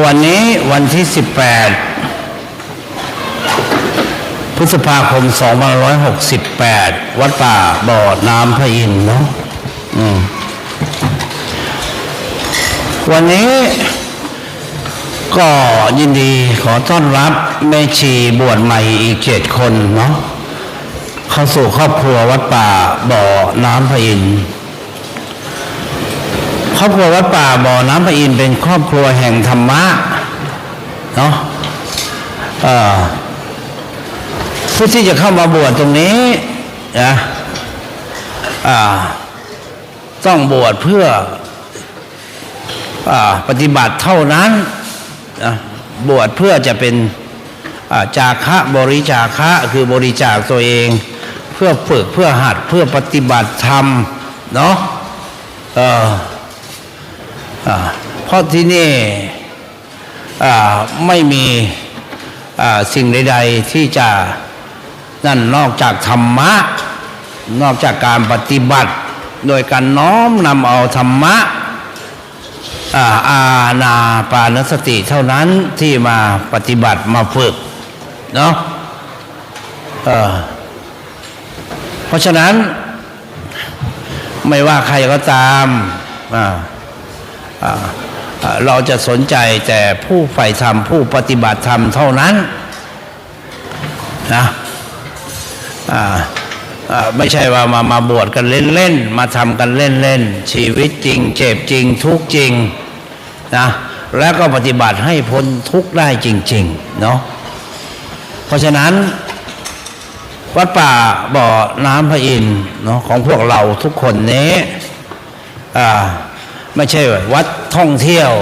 วันนี้วันที่ 18 พฤษภาคม 2568 วัดป่าบ่อน้ำพระอินทร์เนาะวันนี้ก็ยินดีขอต้อนรับแม่ชีบวชใหม่อีกเจ็ดคนเนาะเข้าสู่ครอบครัววัดป่าบ่อน้ำพระอินทร์ รอบครัววัดป่าบ่อน้ำพระอินทร์เป็นครอบครัวแห่งธรรมะเนาะผู้ที่จะเข้ามาบวชตรงนี้นะต้องบวชเพื่ออปฏิบัติเท่านั้นนะบวชเพื่อจะเป็นาจาคะบริจาคะคือบริจาคตัวเอง เพื่อฝึกเพื่อหัดเพื่อปฏิบัติธรรมเนาะ เพราะที่นี่ไม่มีสิ่งใด ๆ ที่จะนั่นนอกจากธรรมะ นอกจากการปฏิบัติ โดยการน้อมนำเอาธรรมะอาอาณาปานสติเท่านั้นที่มาปฏิบัติมาฝึกเนาะเเพราะฉะนั้นไม่ว่าใครก็ตามอ่า เราจะสนใจแต่ผู้ใฝ่ธรรมผู้ปฏิบัติธรรมเท่านั้นนะไม่ใช่ว่ามามาบวชกันเล่นๆ มาทำกันเล่นๆ ชีวิตจริง เจ็บจริง ทุกจริงนะแล้วก็ปฏิบัติให้พ้นทุกได้จริงๆเนาะเพราะฉะนั้นวัดป่าบ่อน้ำพระอินทร์เนาะของพวกเราทุกคนนี้อ่า ไม่ใช่วัดท่องเที่ยว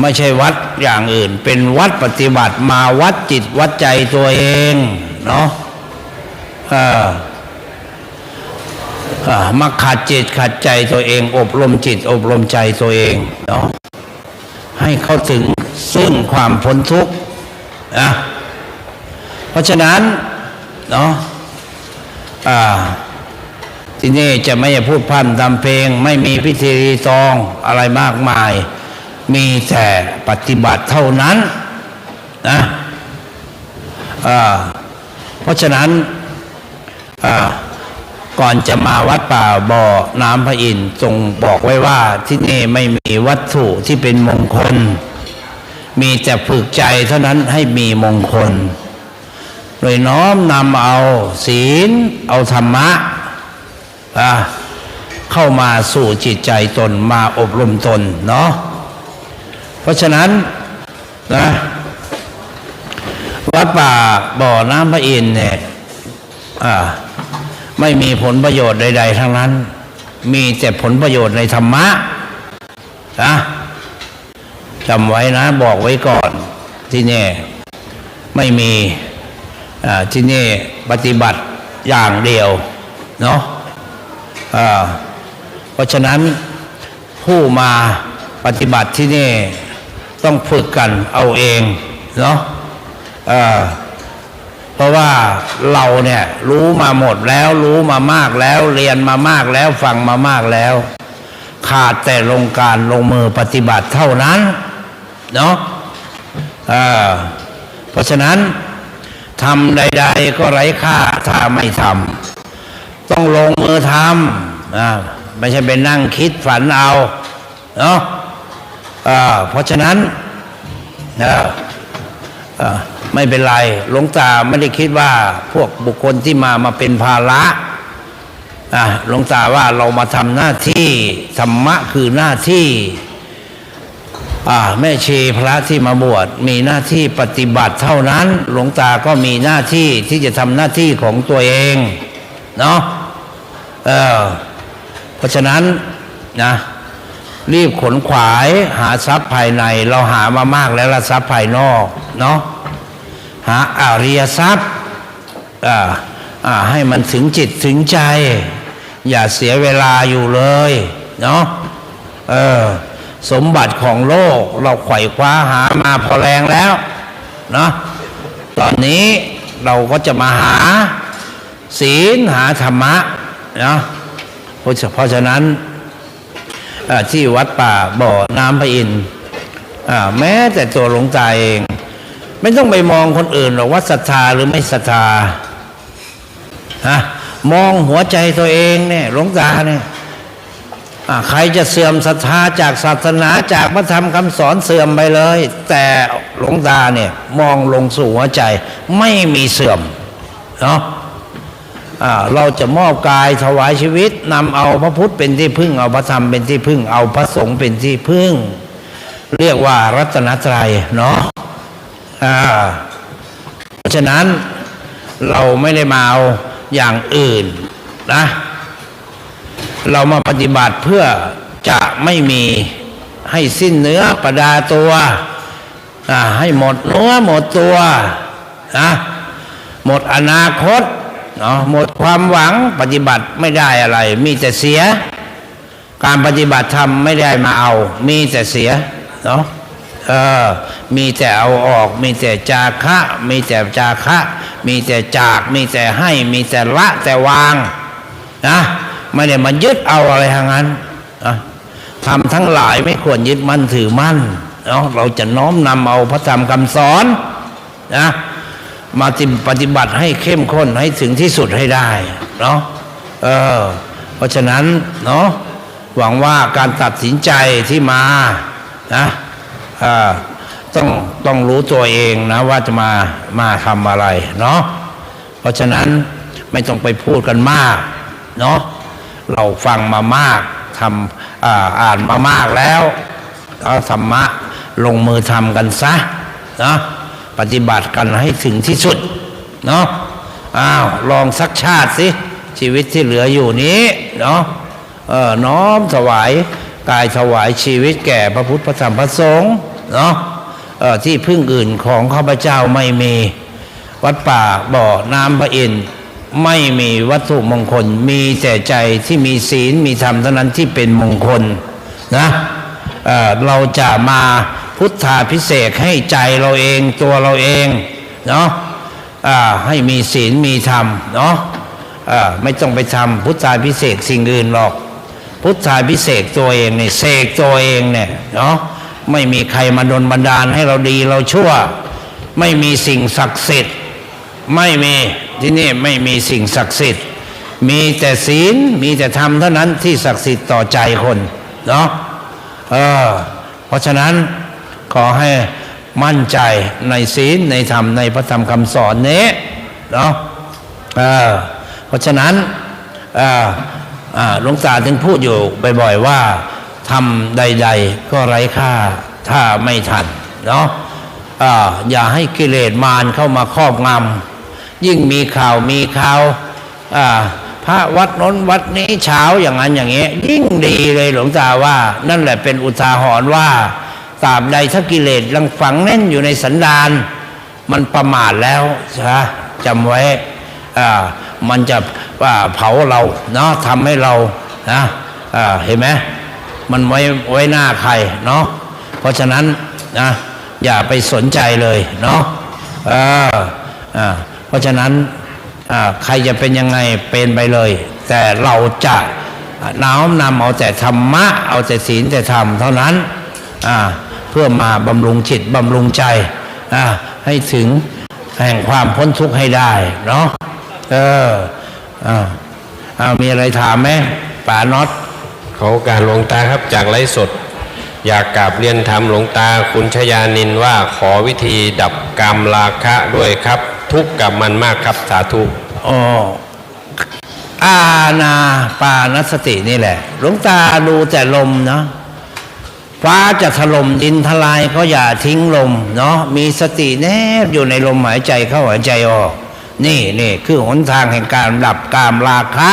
ไม่ใช่วัดอย่างอื่น เป็นวัดปฏิบัติมาวัดจิตวัดใจตัวเองเนาะมาขัดจิตขัดใจตัวเอง อบรมจิต อบรมใจตัวเองเนาะให้เข้าถึงซึ่งความพ้นทุกข์นะเพราะฉะนั้นเนาะอ่า ที่นี่จะไม่พูดพร่ำทำเพลง ไม่มีพิธีรีตองอะไรมากมาย มีแต่ปฏิบัติเท่านั้นนะเพราะฉะนั้นก่อนจะมาวัดป่าบ่อน้ำพระอินทร์ทรงบอกไว้ว่าที่นี่ไม่มีวัตถุที่เป็นมงคล มีแต่ฝึกใจเท่านั้นให้มีมงคล โดยน้อมนำเอาศีล เอาธรรมะ เข้ามาสู่จิตใจตนมาอบรมตนเนาะเพราะฉะนั้นนะวัดป่าบ่อน้ำพระอินทร์เนี่ยอ่าไม่มีผลประโยชน์ใด ๆ ทั้งนั้น มีแต่ผลประโยชน์ในธรรมะนะจำไว้นะบอกไว้ก่อนที่นี่ไม่มีอ่าที่นี่ปฏิบัติอย่างเดียวเนาะ เพราะฉะนั้นผู้มาปฏิบัติที่นี่ต้องฝึกกันเอาเองเนาะเพราะว่าเราเนี่ยรู้มาหมดแล้ว รู้มามากแล้ว เรียนมามากแล้วฟังมามากแล้ว ขาดแต่ลงการลงมือปฏิบัติเท่านั้นเนาะเพราะฉะนั้นทำใด ๆ ก็ไร้ค่าถ้าไม่ทำ ต้องลงมือทำอ่าไม่ใช่ไปนั่งคิดฝันเอาเนาะเพราะฉะนั้นอ่าอ่าไม่เป็นไรหลวงตาไม่ได้คิดว่าพวกบุคคลที่มามาเป็นภาระหลวงตาว่าเรามาทำหน้าที่ธรรมะคือหน้าที่แม่ชีพระที่มาบวชมีหน้าที่ปฏิบัติเท่านั้น หลวงตาก็มีหน้าที่ที่จะทำหน้าที่ของตัวเอง เนาะ เออเพราะฉะนั้นนะรีบขนขวายหาทรัพย์ภายใน เราหามามากแล้วละทรัพย์ภายนอกเนาะหาอาริยทรัพย์อ่าอ่าให้มันถึงจิตถึงใจ อย่าเสียเวลาอยู่เลยเนาะเออสมบัติของโลกเราไขว่คว้าหามาพอแรงแล้วเนาะตอนนี้เราก็จะมาหาศีลหาธรรมะ นะเพราะเพาะฉะนั้นที่วัดป่าบ่อน้ำพระอินทร์แม้แต่ตัวหลวงตาเอง ไม่ต้องไปมองคนอื่นหรอกว่าศรัทธาหรือไม่ศรัทธาฮะมองหัวใจตัวเองเนี่ยหลวงตาเนี่ยใครจะเสื่อมศรัทธาจากศาสนาจากพระธรรมคำสอนเสื่อมไปเลย แต่หลวงตาเนี่ยมองลงสู่หัวใจไม่มีเสื่อมเนาะ เราจะมอบกายถวายชีวิตนำเอาพระพุทธเป็นที่พึ่ง เอาพระธรรมเป็นที่พึ่ง เอาพระสงฆ์เป็นที่พึ่ง เรียกว่ารัตนตรัยเนาะอ่าเพราะฉะนั้นเราไม่ได้มาเอาอย่างอื่นนะ เรามาปฏิบัติเพื่อจะไม่มีให้สิ้นเนื้อประดาตัวให้หมดเนื้อหมดตัวนะหมดอนาคต เนาะหมดความหวังปฏิบัติไม่ได้อะไร มีแต่เสีย การปฏิบัติธรรมไม่ได้มาเอา มีแต่เสียเนาะเออ มีแต่เอาออก มีแต่จาคะ มีแต่จาคะ มีแต่จาก มีแต่ให้ มีแต่ละแต่วางนะไม่ได้มายึดเอาอะไรทางนั้นนะทำทั้งหลายไม่ควรยึดมั่นถือมั่นเนาะเราจะน้อมนำเอาพระธรรมคำสอนนะ มาปฏิบัติให้เข้มข้นให้ถึงที่สุดให้ได้เนาะเออเพราะฉะนั้นเนาะหวังว่าการตัดสินใจที่มานะต้องต้องรู้ตัวเองนะว่าจะมามาทำอะไรเนาะเพราะฉะนั้นไม่ต้องไปพูดกันมากเนาะเราฟังมามากทำอ่าอ่านมามากแล้วเอาธรรมะลงมือทำกันซะเนาะ ปฏิบัติกันให้ถึงที่สุด เนาะอ้าวลองสักชาติสิชีวิตที่เหลืออยู่นี้เนาะเออน้อมถวายกายถวายชีวิตแก่พระพุทธพระธรรมพระสงฆ์เนาะเออที่พึ่งอื่นของข้าพเจ้าไม่มี วัดป่าบ่อน้ำพระอินทร์ไม่มีวัตถุมงคล มีแต่ใจที่มีศีลมีธรรมเท่านั้นที่เป็นมงคลนะเเราจะมา พุทธาพิเศษให้ใจเราเองตัวเราเองเนาะให้มีศีลมีธรรมเนาะไม่ต้องไปทำพุทธาพิเศษสิ่งอื่นหรอก พุทธาพิเศษตัวเองเนี่ยเสกตัวเองเนี่ยเนาะไม่มีใครมาดนบันดาลให้เราดีเราชั่ว ไม่มีสิ่งศักดิ์สิทธิ์ไม่มีที่นี่ไม่มีสิ่งศักดิ์สิทธิ์มีแต่ศีลมีแต่ธรรมเท่านั้นที่ศักดิ์สิทธิ์ต่อใจคนเนาะเออเพราะฉะนั้น ขอให้มั่นใจในศีลในธรรมในพระธรรมคำสอนนี้เนาะเพราะฉะนั้นหลวงตาถึงพูดอยู่บ่อยๆว่าทำใด ๆ ก็ไร้ค่าถ้าไม่ทันเนาะอย่าให้กิเลสมารเข้ามาครอบงำยิ่งมีข่าวมีข่าวพระวัดน้นวัดนี้เช้าอย่างนั้นอย่างเงี้ยยิ่งดีเลยหลวงตาว่า นั่นแหละเป็นอุทาหรณ์ว่า ตราบใดถ้ากิเลสยังฝังแน่นอยู่ในสันดาน มันประมาทแล้วนะจำไว้มันจะอ่าเผาเราเนาะทำให้เรานะเห็นไหมมันไว้ไว้หน้าใครเนาะเพราะฉะนั้นนะอย่าไปสนใจเลยเนาะเอออ่าเพราะฉะนั้นใครจะเป็นยังไงเป็นไปเลย แต่เราจะน้อมนำเอาแต่ธรรมะ เอาแต่ศีลแต่ธรรมเท่านั้น อ่า เพื่อมาบำรุงจิตบำรุงใจอ่าให้ถึงแห่งความพ้นทุกข์ให้ได้เนาะเอออ่าอ่ามีอะไรถามไหมป่าน็อตเขาการหลวงตาครับจากไลฟ์สด อยากกราบเรียนถามหลวงตาคุณชยานินว่าขอวิธีดับกรรมราคะด้วยครับ ทุกข์กับมันมากครับสาธุอ๋ออาณาปานสตินี่แหละหลวงตาดูแต่ลมเนาะ ฟ้าจะถล่มดินทลายก็อย่าทิ้งลมเนาะมีสติแนบอยู่ในลมหายใจเข้าหายใจออก นี่นี่คือหนทางแห่งการดับกามราคะ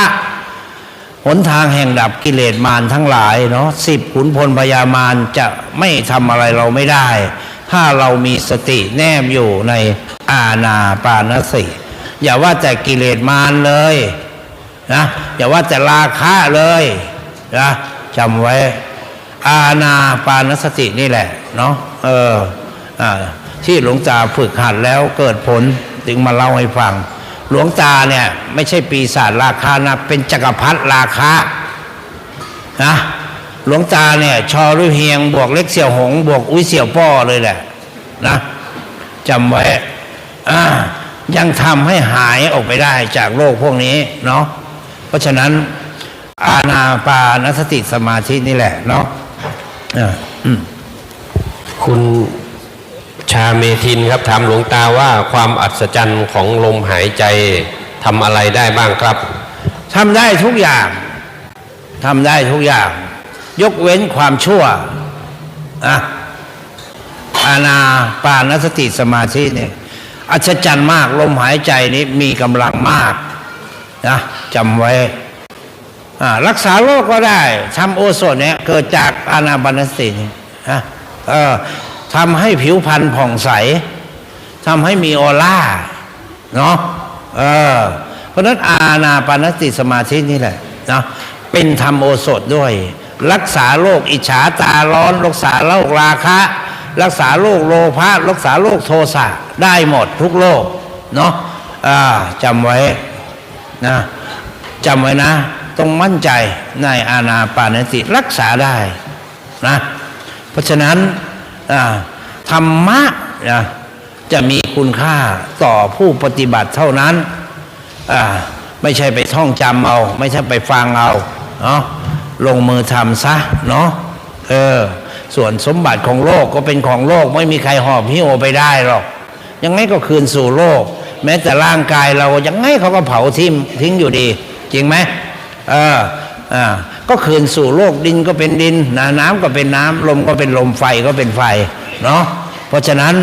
หนทางแห่งดับกิเลสมารทั้งหลายเนาะสิบขุนพลพญามารจะไม่ทำอะไรเราไม่ได้ ถ้าเรามีสติแนบอยู่ในอาณาปานสติอย่าว่าแต่กิเลสมารเลยนะอย่าว่าแต่ราคะเลยนะจำไว้ อาณาปานสตินี่แหละ เนาะเอออ่ที่หลวงตาฝึกหัดแล้วเกิดผลถึงมาเล่าให้ฟัง หลวงตาเนี่ย ไม่ใช่ปีศาจราคานะเป็นจักรพรรดิราคานะหลวงตาเนี่ย ชอรุ่ยเฮียงบวกเล็กเสี่ยวหง บวกอุ้ยเสี่ยวป้อเลยแหละ นะจำไว้ยังทำให้หายออกไปได้จากโรคพวกนี้เนาะเพราะฉะนั้นอาณาปานสติสมาธินี่แหละเนาะ คุณชาเมทินครับถามหลวงตาว่าความอัศจรรย์ของลมหายใจทำอะไรได้บ้างครับทำได้ทุกอย่างทำได้ทุกอย่าง ยกเว้นความชั่วอะอาณาปานสติสมาธิเนี่ยอัศจรรย์มากลมหายใจนี้มีกำลังมากนะจำไว้อ่า รักษาโรคก็ได้ทำโอโซนเนี่ยเกิดจากอานาปานสตินี่นะทำให้ผิวพรรณผ่องใสทำให้มีออร่าเนาะเออเพราะนั้นอาณาปานสติสมาธินี่แหละนะเป็นธรรมโอสถด้วย รักษาโรคอิจฉาตาร้อน รักษาโรคราคะ รักษาโรคโลภะรักษาโรคโทสะได้หมดทุกโรคเนาะจำไว้นะจำไว้นะ ต้องมั่นใจในอาณาปานสติรักษาได้นะเพราะฉะนั้นธรรมะนะจะมีคุณค่าต่อผู้ปฏิบัติเท่านั้นไม่ใช่ไปท่องจำเอา ไม่ใช่ไปฟังเอาเนาะลงมือทำซะเนาะเออส่วนสมบัติของโลกก็เป็นของโลกไม่มีใครหอบหิ้วไปได้หรอก ยังไงก็คืนสู่โลก แม้แต่ร่างกายเรายังไงเขาก็เผาทิ้งทิ้งอยู่ดี จริงไหม เอออ่าก็คืนสู่โลกดินก็เป็นดินน้ำก็เป็นน้ำลมก็เป็นลมไฟก็เป็นไฟเนาะเพราะฉะนั้น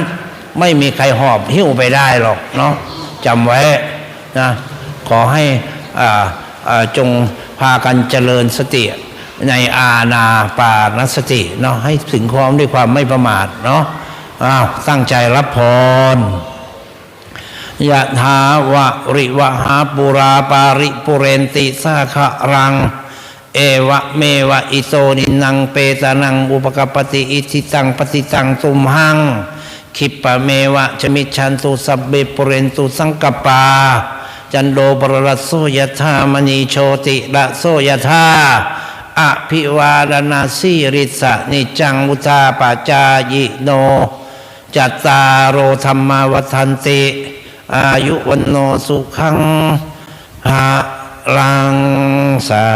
ไม่มีใครหอบหิ้วไปได้หรอกเนาะจำไว้นะขอให้อ่าอ่าจงพากันเจริญสติในอาณาปานสติเนาะให้ถึงความด้วยความไม่ประมาทเนาะอ้าวตั้งใจรับพร ยะถาวะริวหาปุราปาริปุเรนติสาคะรัง เอวะเมวะอิโตนินังเปตานังอุปกปปติอิทิตังปฏิตังตุมหังคิปะเมวะชมิชันตุสัพเบปุเรนตุสังกปา จันโดปรรัสโสยธามณีโชติละโสยธาอภิวาดนาสีริสะนิจังมุตาปาจายิโน จัตตารโธรรมาวัฏันติ อายุวันโนสุขังหาลังสา